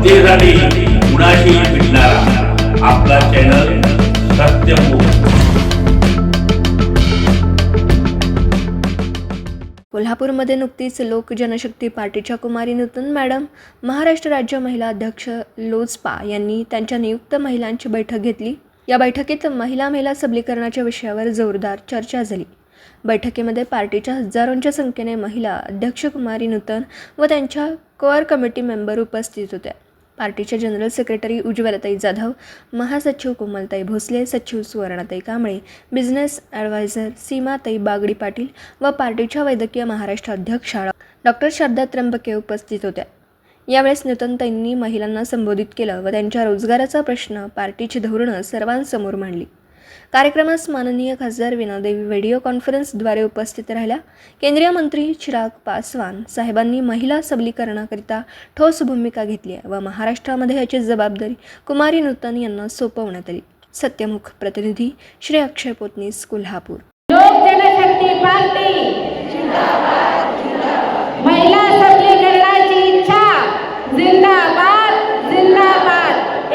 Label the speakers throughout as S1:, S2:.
S1: जनतेसाठी कुणाशी भेटणारा आपला चॅनल सत्यमुख
S2: कोल्हापूरमध्ये नुकतीच लोक जनशक्ती पार्टीच्या कुमारी नूतन मॅडम महाराष्ट्र राज्य महिला अध्यक्ष लोजपा यांनी त्यांच्या नियुक्त महिलांची बैठक घेतली. या बैठकीत महिला महिला सबलीकरणाच्या विषयावर जोरदार चर्चा झाली. बैठकीमध्ये पार्टीच्या हजारोंच्या संख्येने महिला अध्यक्ष कुमारी नूतन व त्यांच्या कोअर कमिटी मेंबर उपस्थित होत्या. पार्टीच्या जनरल सेक्रेटरी उज्ज्वलताई जाधव महासचिव कोमलताई भोसले सचिव सुवर्णाताई कांबळे बिझनेस ॲडवायझर सीमाताई बागडी पाटील व पार्टीच्या वैद्यकीय महाराष्ट्र अध्यक्षा डॉक्टर श्रद्धा त्र्यंबके उपस्थित होत्या. यावेळेस नूतनताईंनी महिलांना संबोधित केलं व त्यांच्या रोजगाराचा प्रश्न पार्टीची धोरणं सर्वांसमोर मांडली. कार्यक्रमास माननीय खासदार विनादेवी व्हिडिओ कॉन्फरन्सद्वारे उपस्थित राहिल्या. केंद्रीय मंत्री चिराग पासवान साहेबांनी महिला सबलीकरणाकरिता ठोस भूमिका घेतली आहे व महाराष्ट्रामध्ये याची जबाबदारी कुमारी नूतन यांना सोपवण्यात आली. सत्यमुख प्रतिनिधी श्री अक्षय पोतनीस कोल्हापूर.
S3: लोक जनशक्ती पार्टी. महिला सबलीकरणाची इच्छा. जिंदाबाद जिंदाबाद.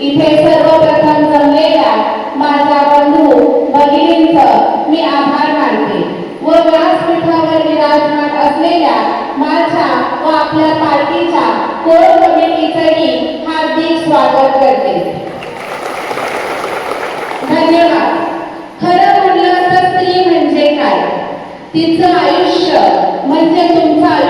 S4: इथे सर्वप्रथम जमलेल्या माझ्या बंधू भगिनींचं मी आभार मानते व व्यासपीठावर विराजमान असलेल्या माझ्या व आपल्या पार्टीच्या कोर कमिटीचंही हार्दिक स्वागत करते. धन्यवाद. खरं म्हणलं तर स्त्री म्हणजे काय? तिचं आयुष्य म्हणजे तुमचं आयुष्य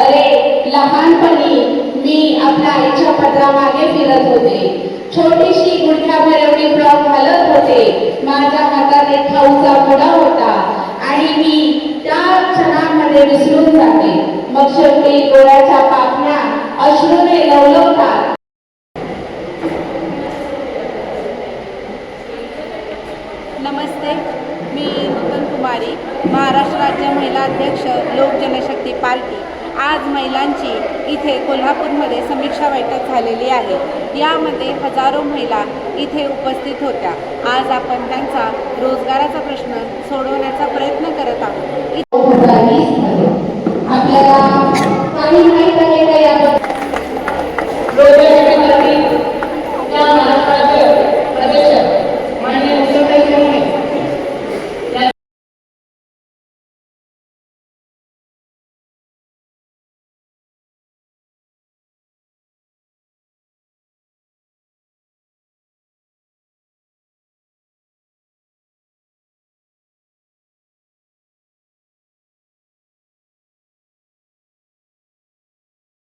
S4: अरे लहानपणी मी आपल्या आईच्या पत्रामागे फिरत होते. छोटीशी गुडघ्याभर एवढी ब्लॉक घालत होते. माझ्या हातात एक खाऊचा पुडा होता आणि मी त्या क्षणांमध्ये विसरून जाते. मग शेवटी गोळ्याच्या पापण्या अश्रूने लवलवतात.
S3: नमस्ते मी कुमारी महाराष्ट्र राज्य महिला अध्यक्ष लोक जनशक्ती पार्टी आज महिलांची इथे कोल्हापूरमध्ये समीक्षा बैठक झालेली आहे. यामध्ये हजारो महिला इथे उपस्थित होत्या. आज आपण त्यांचा रोजगाराचा प्रश्न सोडवण्याचा प्रयत्न करत आहोत.
S4: आपल्याला